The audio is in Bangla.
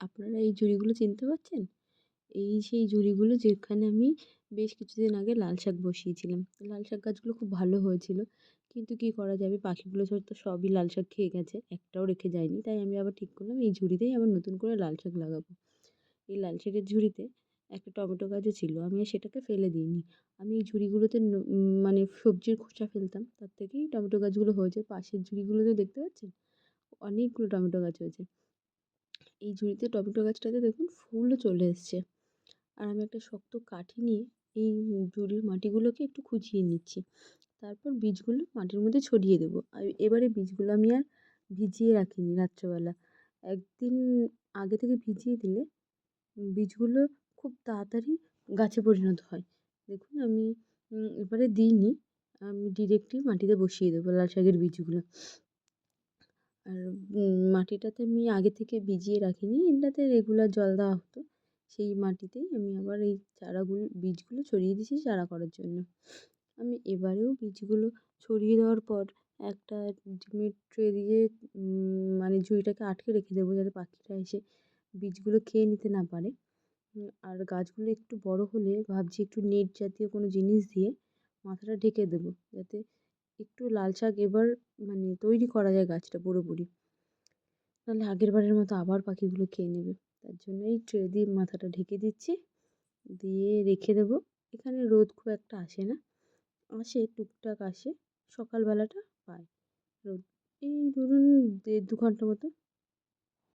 আপনারা এই ঝুড়িগুলো চিনতে পারছেন? এই সেই ঝুড়িগুলো যেখানে আমি বেশ কিছুদিন আগে লাল শাক বসিয়েছিলাম। লাল শাক গাছগুলো খুব ভালো হয়েছিল। কিন্তু কী করা যাবে? পাখিগুলো তো সবই লাল শাক খেয়ে গেছে। একটাও রেখে যায়নি। তাই আমি আবার ঠিক করলাম, এই ঝুড়িতেই আবার নতুন করে লাল শাক লাগাবো। এই লাল শাকের ঝুড়িতে একটা টমেটো গাছও ছিল। আমি আর সেটাকে ফেলে দিইনি। আমি এই ঝুড়িগুলোতে মানে সবজির খোসা ফেলতাম। তার থেকেই টমেটো গাছগুলো হয়েছে। পাশের ঝুড়িগুলোতে দেখতে পাচ্ছেন? অনেকগুলো টমেটো গাছ হয়েছে। এই ঝুড়িতে টমেটো গাছটাতে দেখুন ফুলও চলে এসছে। আর আমি একটা শক্ত কাঠি নিয়ে এই ঝুড়ির মাটিগুলোকে একটু খুঁচিয়ে নিচ্ছি। তারপর বীজগুলো মাটির মধ্যে ছড়িয়ে দেবো। আর এবারে বীজগুলো আমি আর ভিজিয়ে রাখিনি রাত্রেবেলা। একদিন আগে থেকে ভিজিয়ে দিলে বীজগুলো খুব তাড়াতাড়ি গাছে পরিণত হয়। দেখুন আমি এবারে দিইনি। আমি ডিরেক্টলি মাটিতে বসিয়ে দেবো লাল শাকের বীজগুলো। আর মাটিটাতে আমি আগে থেকে ভিজিয়ে রাখিনি। এটাতে রেগুলার জল দেওয়া হতো। সেই মাটিতেই আমি আবার এই চারাগুলো, বীজগুলো ছড়িয়ে দিয়েছি চারা করার জন্য। আমি এবারেও বীজগুলো ছড়িয়ে দেওয়ার পর একটা ডিমের ট্রে দিয়ে মানে ঝুড়িটাকে আটকে রেখে দেবো যাতে পাখিরা এসে বীজগুলো খেয়ে নিতে না পারে। আর গাছগুলো একটু বড় হলে ভাবছি একটু নেট জাতীয় কোনো জিনিস দিয়ে মাথাটা ঢেকে দেবো। যাতে একটু লাল শাক এবার মানে তৈরি করা যায় গাছটা পুরোপুরি। তাহলে আগের বারের মতো আবার পাখিগুলো খেয়ে নেবে। তার জন্য এই ট্রে দিয়ে মাথাটা ঢেকে দিচ্ছি। দিয়ে রেখে দেব। এখানে রোদ খুব একটা আসে না। আসে, টুকটাক আসে। সকালবেলাটা পায় রোদ। এই ধরুন দেড় দু ঘণ্টা মতো